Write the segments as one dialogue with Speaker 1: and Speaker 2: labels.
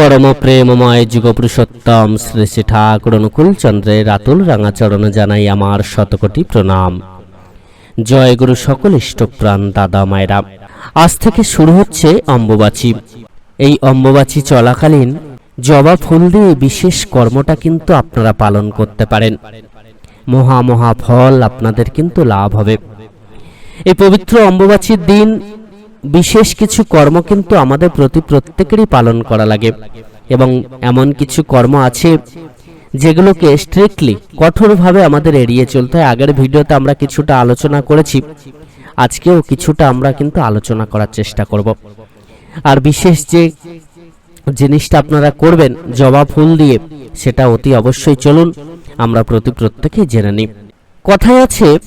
Speaker 1: পরম প্রেমময় যুগপুরুষোত্তম শ্রী শ্রী ঠাকুর অনুকূল চন্দ্রের রাতুল রাঙাচরণ জানাই আমার শতকোটি প্রণাম। জয় গুরু সকল ইষ্টপ্রাণ দাদা মায়েরা। আজ থেকে শুরু হচ্ছে অম্বুবাচী। এই অম্বুবাচী চলাকালীন জবা ফুল দিয়ে বিশেষ কর্মটা কিন্তু আপনারা পালন করতে পারেন। মহা মহা ফল আপনাদের কিন্তু লাভ হবে। এই পবিত্র অম্বুবাচীর দিন বিশেষ কিছু কর্ম কিন্তু আমাদের প্রতি প্রত্যেকেরই পালন করা লাগে এবং এমন কিছু কর্ম আছে যেগুলোকে স্ট্রিক্টলি কঠোরভাবে আমাদের এড়িয়ে চলতে হয়। আগের ভিডিওতে আমরা কিছুটা আলোচনা করেছি। আজকেও কিছুটা আমরা কিন্তু আলোচনা করার চেষ্টা করব। আর বিশেষ যে জিনিসটা আপনারা করবেন, জবা ফুল দিয়ে, সেটা অতি অবশ্যই চলুন, আমরা প্রতি প্রত্যেকেই জেনে নিই। কথায় আছে,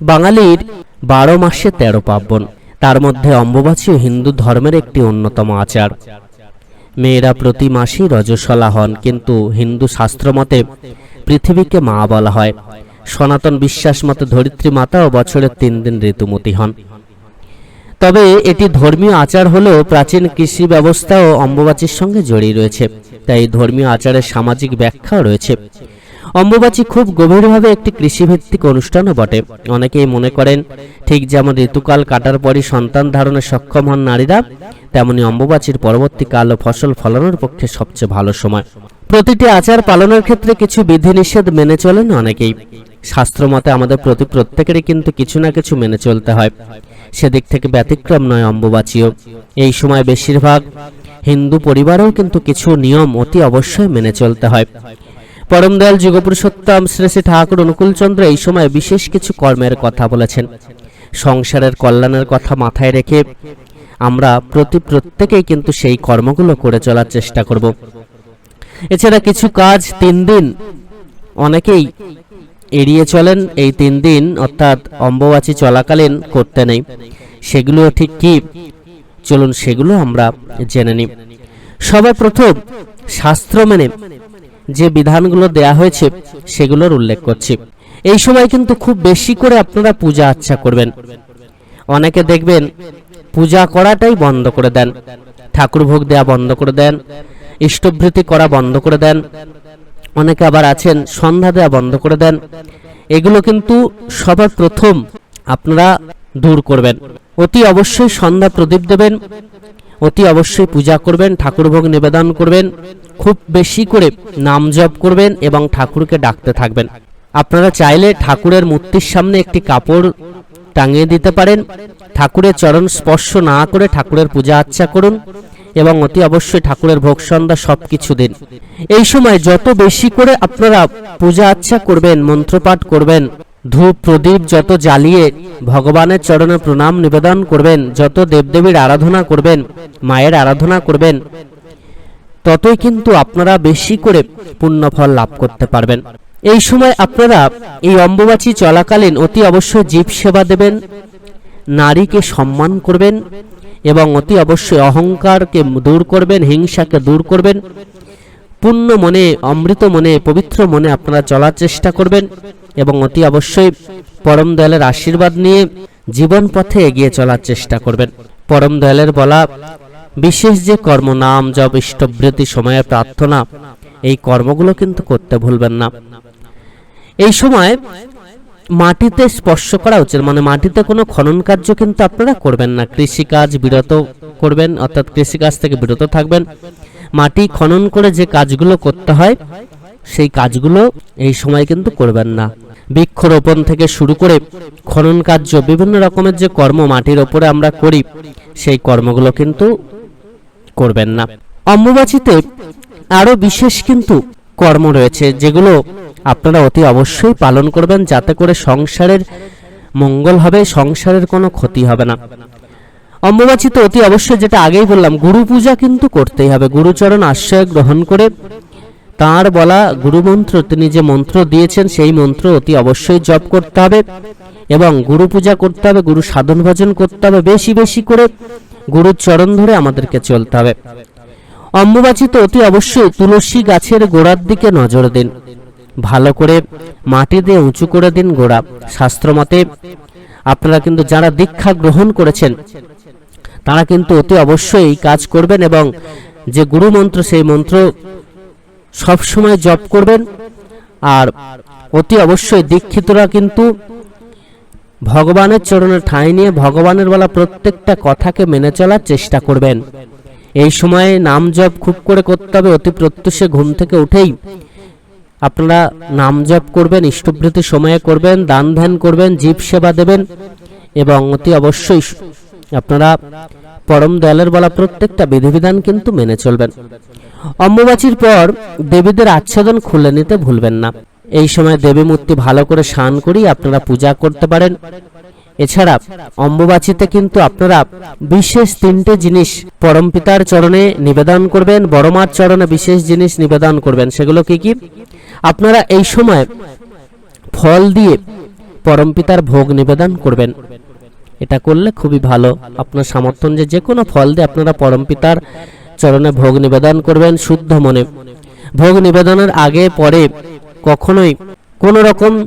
Speaker 1: বাঙালির বারো মাসে তেরো পার্বণ। তার মধ্যে অম্বুবাচী হিন্দু ধর্মের একটি অন্যতম আচার। মেয়েরা প্রতি মাসেই রজস্বলা হন, কিন্তু হিন্দু শাস্ত্র মতে পৃথিবীকে মা বলা হয়। সনাতন বিশ্বাস মতে ধরিত্রী মাতা ও বছরের তিন দিন ঋতুমতী হন। তবে এটি ধর্মীয় আচার হলেও প্রাচীন কৃষি ব্যবস্থা ও অম্বুবাচীর সঙ্গে জড়িয়ে রয়েছে। তাই ধর্মীয় আচারের সামাজিক ব্যাখ্যাও রয়েছে। অম্বুবাচী খুব গভীরভাবে একটি কৃষিভিত্তিক অনুষ্ঠানও বটে। অনেকেই মনে করেন, ঠিক যেমন ঋতুকাল কাটার পরই সন্তান ধারণে সক্ষম হন নারীরা, তেমনি অম্বুবাচীর পরবর্তীকাল ও ফসল ফলানোর পক্ষে সবচেয়ে ভালো সময়। প্রতিটি আচার পালনের ক্ষেত্রে কিছু বিধিনিষেধ মেনে চলেন অনেকেই। শাস্ত্রমতে আমাদের প্রতি প্রত্যেকেরই কিন্তু কিছু না কিছু মেনে চলতে হয়। সেদিক থেকে ব্যতিক্রম নয় অম্বুবাচীও। এই সময় বেশিরভাগ হিন্দু পরিবারেও কিন্তু কিছু নিয়ম অতি অবশ্যই মেনে চলতে হয়। পরম দয়াল যুগপুরুষোত্তম শ্রী শ্রী ঠাকুর অনুকূলচন্দ্র এই সময় বিশেষ কিছু কর্মের কথা বলেছেন। সংসারের কল্যাণের কথা মাথায় রেখে আমরা প্রতি প্রত্যেকেই কিন্তু সেই কর্মগুলো করে চলার চেষ্টা করব। এছাড়া কিছু কাজ তিন দিন অনেকেই এড়িয়ে চলেন, এই তিন দিন অর্থাৎ অম্বুবাচী চলাকালীন করতে নেই। সেগুলো ঠিক কি? চলুন সেগুলো আমরা জেনে নিই। সবার প্রথম শাস্ত্র মেনে যে বিধানগুলো দেয়া হয়েছে, সেগুলোর উল্লেখ করছি। এই সময় কিন্তু খুব বেশি করে আপনারা পূজা আচ্ছা করবেন। অনেকে দেখবেন পূজা করাটাই বন্ধ করে দেন, ঠাকুর ভোগ দেয়া বন্ধ করে দেন, ইষ্টভৃতি করা বন্ধ করে দেন, অনেকে আবার আছেন, সন্ধ্যা দেওয়া বন্ধ করে দেন। এগুলো কিন্তু সবার প্রথম আপনারা দূর করবেন। অতি অবশ্যই সন্ধ্যা প্রদীপ দেবেন অতি অবশ্যই পূজা করবেন ঠাকুর ভোগ নিবেদন করবেন, খুব বেশি করে নাম জপ করবেন এবং ঠাকুরকে ডাকতে থাকবেন। আপনারা চাইলে ঠাকুরের মূর্তির সামনে একটি কাপড় টাঙিয়ে দিতে পারেন। ঠাকুরের চরণ স্পর্শ না করে ঠাকুরের পূজা আচ্ছা করুন এবং অতি অবশ্যই ঠাকুরের ভোগ সন্ধ্যা সব কিছু দিন। এই সময় যত বেশি করে আপনারা পূজা আচ্ছা করবেন, মন্ত্রপাঠ করবেন ধূপ প্রদীপ যত জ্বালিয়ে ভগবানের চরণে প্রণাম নিবেদন করবেন, যত দেবদেবীর আরাধনা করবেন, মায়ের আরাধনা করবেন, ততই কিন্তু আপনারা বেশি করে পুণ্যফল লাভ করতে পারবেন। এই সময় আপনারা এই অম্বুবাচী চলাকালীন অতি অবশ্যই জীব সেবা দেবেন, নারীকে সম্মান করবেন এবং অতি অবশ্যই অহংকারকে দূর করবেন, হিংসাকে দূর করবেন। পূর্ণ মনে, অমৃত মনে, পবিত্র মনে আপনারা চলার চেষ্টা করবেন। এবং অতি অবশ্যই পরম দয়ালের আশীর্বাদ নিয়ে জীবন পথে এগিয়ে চলার চেষ্টা করবেন। পরম দয়ালের বলা বিশেষ যে কর্ম নাম জপ ইষ্টবৃত্তি সময়ে প্রার্থনা, এই কর্মগুলো কিন্তু করতে ভুলবেন না। এই সময় মাটিতে স্পর্শ করা উচিত মানে মাটিতে কোনো খনন কার্য কিন্তু আপনারা করবেন না। কৃষিকাজ বিরত করবেন, অর্থাৎ কৃষিকাজ থেকে বিরত থাকবেন। মাটি খনন করে যে কাজগুলো করতে হয় সেই কাজগুলো এই সময় কিন্তু করবেন না। বৃক্ষরোপণ থেকে শুরু করে খনন কার্য, বিভিন্ন রকমের যে কর্ম মাটির ওপরে আমরা করি, সেই কর্মগুলো কিন্তু করবেন না। অম্বুবাচীতে আরও বিশেষ কিন্তু কর্ম রয়েছে, যেগুলো আপনারা অতি অবশ্যই পালন করবেন, যাতে করে সংসারের মঙ্গল হবে, সংসারের কোনো ক্ষতি হবে না। অম্বুবাচীতে অতি অবশ্যই যেটা আগেই বললাম গুরু পূজা কিন্তু করতেই হবে। গুরুচরণ আশ্রয় গ্রহণ করে তার বলা গুরু মন্ত্র তিনি যে মন্ত্র দিয়েছেন, সেই মন্ত্র অতি অবশ্যই জপ করতে হবে এবং গুরু পূজা করতে হবে, গুরু সাধন ভজন করতে হবে, বেশি বেশি করে গুরুর চরণ ধরে আমাদেরকে চলতে হবে। অম্বুবাচিতে অতি অবশ্যই তুলসী গাছের গোড়ার দিকে নজর দিন। ভালো করে মাটি দিয়ে উঁচু করে দিন গোড়া। শাস্ত্রমতে আপনারা কিন্তু যারা দীক্ষা গ্রহণ করেছেন, তারা কিন্তু অতি অবশ্যই কাজ করবেন এবং যে গুরু মন্ত্র সেই মন্ত্র সব সময় জপ করবেন। আর অতি অবশ্যই দীক্ষিতরা কিন্তু ভগবানের চরণে ঠাঁই নিয়ে ভগবানের বলা প্রত্যেকটা কথাকে মেনে চলার চেষ্টা করবেন। এই সময়ে নাম জপ খুব করে করতে হবে, অতি প্রত্যুষে ঘুম থেকে উঠেই আপনারা নাম জপ করবেন ইষ্টবৃত্তি সময়ে করবেন, দান ধ্যান করবেন, জীব সেবা দেবেন এবং অতি অবশ্যই আপনারা পরম দয়ালের বলা প্রত্যেকটা বিধিবিধান কিন্তু মেনে চলবেন। অম্বুবাচীর পর দেবীদের আচ্ছাদন খুলে নিতে ভুলবেন না। এই সময় দেবী মূর্তি ভালো করে স্নান করি আপনারা পূজা করতে পারেন। এছাড়া অম্বুবাচীতে কিন্তু আপনারা বিশেষ তিনটে জিনিস পরমপিতার চরণে নিবেদন করবেন বড়মার চরণে বিশেষ জিনিস নিবেদন করবেন। সেগুলো কি কি? আপনারা এই সময় ফল দিয়ে পরমপিতার ভোগ নিবেদন করবেন। এটা করলে খুবই ভালো। আপনার সামর্থ্য যে যে কোনো ফল দিয়ে আপনারা পরমপিতার চরণে ভোগ নিবেদন করবেন শুদ্ধ মনে। ভোগ নিবেদনের আগে, পরে কখনোই কোনো রকম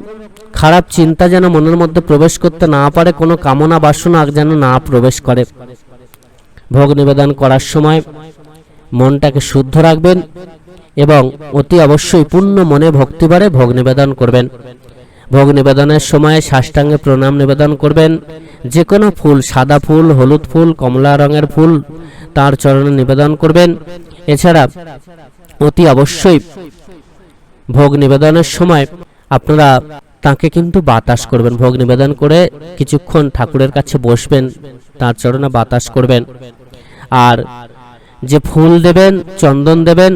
Speaker 1: খারাপ চিন্তা যেন মনের মধ্যে প্রবেশ করতে না পারে, কোনো কামনা বাসনা যেন না প্রবেশ করে। ভোগ নিবেদন করার সময় মনটাকে শুদ্ধ রাখবেন এবং অতি অবশ্যই পূর্ণ মনে ভক্তিবারে ভোগ নিবেদন করবেন। ভোগ নিবেদনের সময় সাষ্টাঙ্গে প্রণাম নিবেদন করবেন। যে কোনো ফুল, সাদা ফুল, হলুদ ফুল, কমলা রঙের ফুল তার চরণে নিবেদন করবেন। এছাড়া অতি অবশ্যই ভোগ নিবেদনের সময় আপনারা তাকে কিন্তু বাতাস করবেন। ভোগ নিবেদন করে কিছুক্ষণ ঠাকুরের কাছে বসবেন, তার চরণে বাতাস করবেন। আর যে ফুল দেবেন, চন্দন দেবেন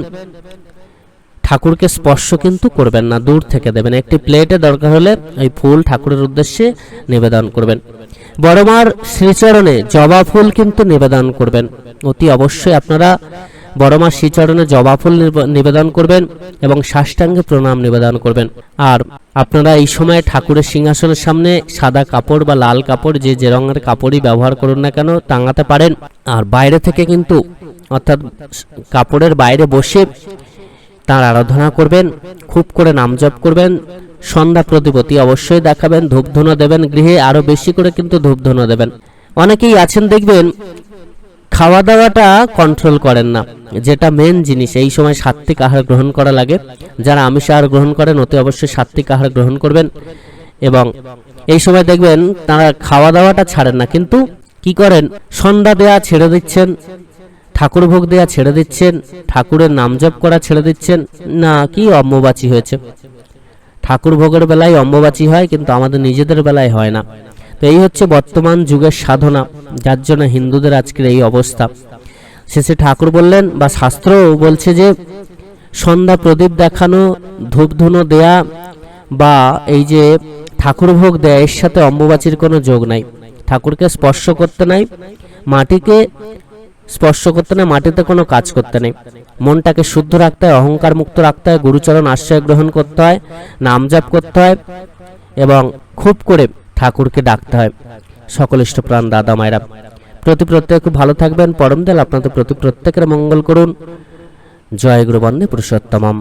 Speaker 1: ঠাকুরকে স্পর্শ কিন্তু করবেন না, দূর থেকে দেবেন। একটি প্লেটে দরকার হলে এই ফুল ঠাকুরের উদ্দেশ্যে নিবেদন করবেন। বড়মার শ্রীচরণে জবা ফুল কিন্তু নিবেদন করবেন। অতি অবশ্যই আপনারা বড়মার শ্রীচরণে জবা ফুল নিব- নিবেদন করবেন এবং সাষ্টাঙ্গে প্রণাম নিবেদন করবেন। আর আপনারা এই সময় ঠাকুরের সিংহাসনের সামনে সাদা কাপড় বা লাল কাপড়, যে যে রঙের কাপড়ই ব্যবহার করুন না কেন, টাঙাতে পারেন। আর বাইরে থেকে কিন্তু অর্থাৎ কাপড়ের বাইরে বসে তার আরাধনা করবেন, খুব করে নাম জপ করবেন, সন্ধ্যা প্রতিপতি অবশ্যই দেখাবেন, ধূপধুনো দেবেন, গৃহে আরও বেশি করে কিন্তু ধূপধুনো দেবেন। অনেকেই আছেন দেখবেন খাওয়া দাওয়াটা কন্ট্রোল করেন না। যেটা মেন জিনিস, এই সময় সাত্বিক আহার গ্রহণ করা লাগে। যারা আমিষ আহার গ্রহণ করেন, অতি অবশ্যই সাত্বিক আহার গ্রহণ করবেন। এবং এই সময় দেখবেন, তারা খাওয়া দাওয়াটা ছাড়েন না। কিন্তু কি করেন? সন্ধ্যা দেয়া ছেড়ে দিচ্ছেন ঠাকুর ভোগ দেয়া ছেড়ে দিচ্ছেন, ঠাকুরের নাম জপ করা ছেড়ে দিচ্ছেন, না, কি অম্ববাচী হয়েছে? ঠাকুর ভোগের বেলায় অম্ববাচী হয়, কিন্তু আমাদের নিজেদের বেলায় হয় না। তো এই হচ্ছে বর্তমান যুগের সাধনা, যার জন্য হিন্দুদের আজকের এই অবস্থা। শেষে ঠাকুর বললেন, বা শাস্ত্রও বলছে যে, সন্ধ্যা প্রদীপ দেখানো ধূপধুনো দেয়া, বা এই যে ঠাকুর ভোগ দেয়া, এর সাথে অম্বুবাচীর কোনো যোগ নাই। ঠাকুরকে স্পর্শ করতে নাই, মাটিকে স্পর্শ করতে নেই, মাটিতে কোনো কাজ করতে নেই। মনটাকে শুদ্ধ রাখতে হয়, অহংকার মুক্ত রাখতে হয়, গুরুচরণ আশ্রয় গ্রহণ করতে হয়, নাম জাপ করতে হয় এবং খুব করে ঠাকুরকে ডাকতে হয়। সকল ইষ্টপ্রাণ দাদা মায়েরা, প্রতি প্রত্যেক খুব ভালো থাকবেন। পরম দেল আপনাদের প্রতি প্রত্যেকের মঙ্গল করুন। জয় গুরুবন্দে পুরুষোত্তমম।